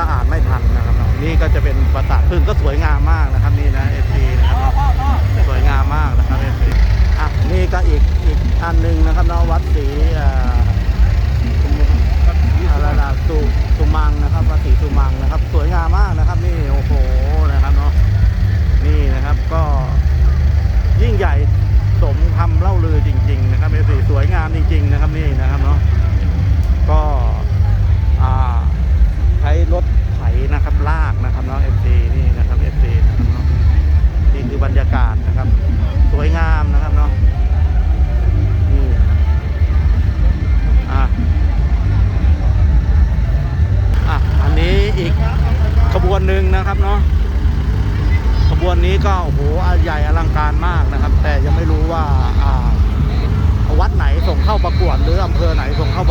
ก็อ่านไม่ทันนะครับนี่ก็จะเป็นปราสาทพึ่งก็สวยงามมากนะครับนี่นะเอฟซีนะครับสวยงามมากนะครับเอฟซีอะนี่ก็อีกอีกอันหนึ่งนะครับน้องวัดศรีอะลรนะสุสุมังนะครับวัดศรีสุมังนะครับ สวยงามมากนะครับ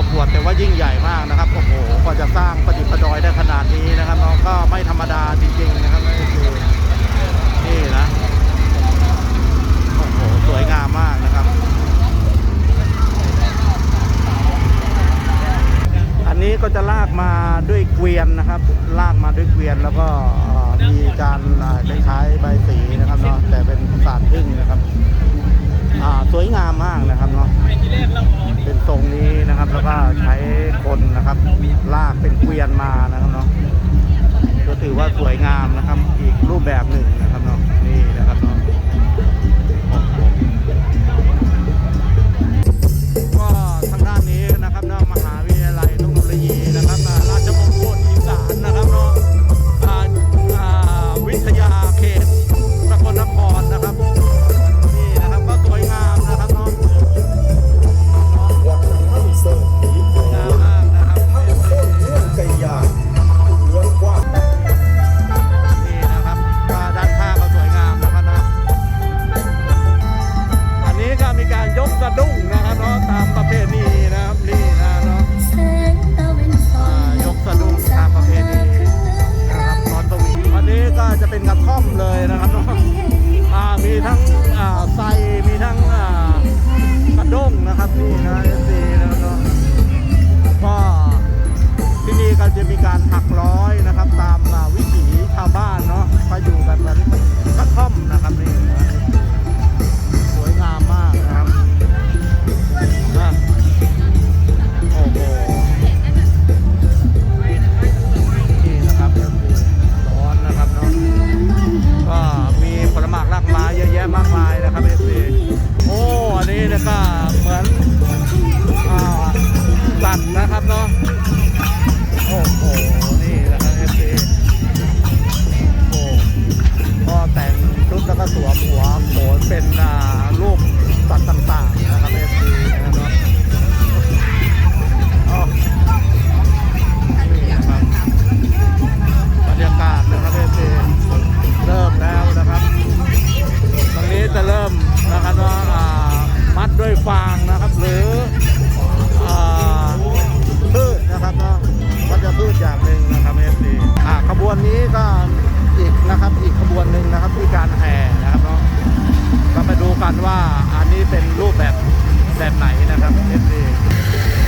ขวดแต่ว่ายิ่งใหญ่มากนะครับโอ้โหกว่าจะสร้างประดิษฐ์ประดอยได้ขนาดนี้นะครับน้องก็ไม่ธรรมดาจริง ๆ นะครับนี่คือนี่นะโอ้โหสวยงามมากนะครับ อันนี้ก็จะลากมาด้วยเกวียนนะครับ ลากมาด้วยเกวียนแล้วก็มีการใช้ใบสีนะครับเนาะแต่เป็นศาสตร์พึ่งนะครับสวยงามมากนะครับเนาะ มานะครับเนาะก็ถือว่าสวยงามนะครับ อีกรูปแบบหนึ่งนะครับเนาะับเอฟ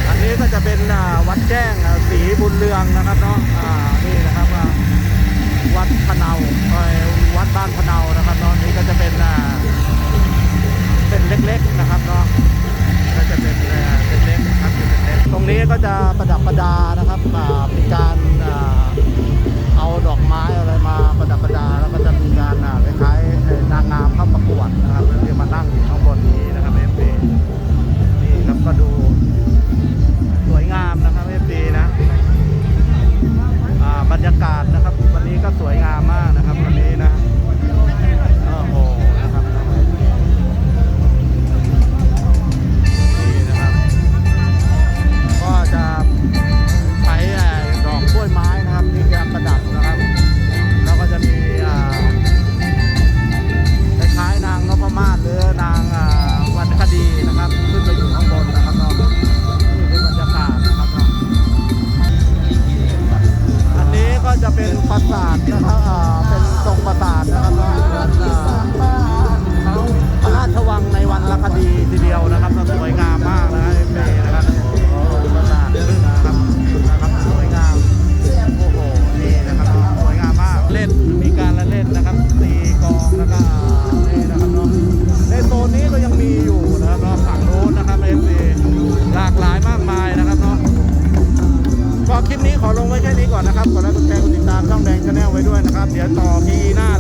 อันนี้ก็จะเป็นวัดแจ้งสีบุญเรืองนะครับเนาะนี่นะครับวัดพะเนาวัดบ้านพะเนานะครับเนาะนี่ก็จะเป็นเป็นเล็กๆนะครับเนาะก็จะเป็นเป็นเล็กนะครับเป็นเล็กตรงนี้ก็จะประดับประดานะครับเป็นการเอาดอกไม้อะไรมาประดับประดาแล้วก็จะมีการคล้ายๆนางงามเข้าประกวดนะครับที่มานั่งอยู่ข้างบนนี้นะครับ ชแนลไว้ด้วยนะครับ เดี๋ยวต่อพีหน้า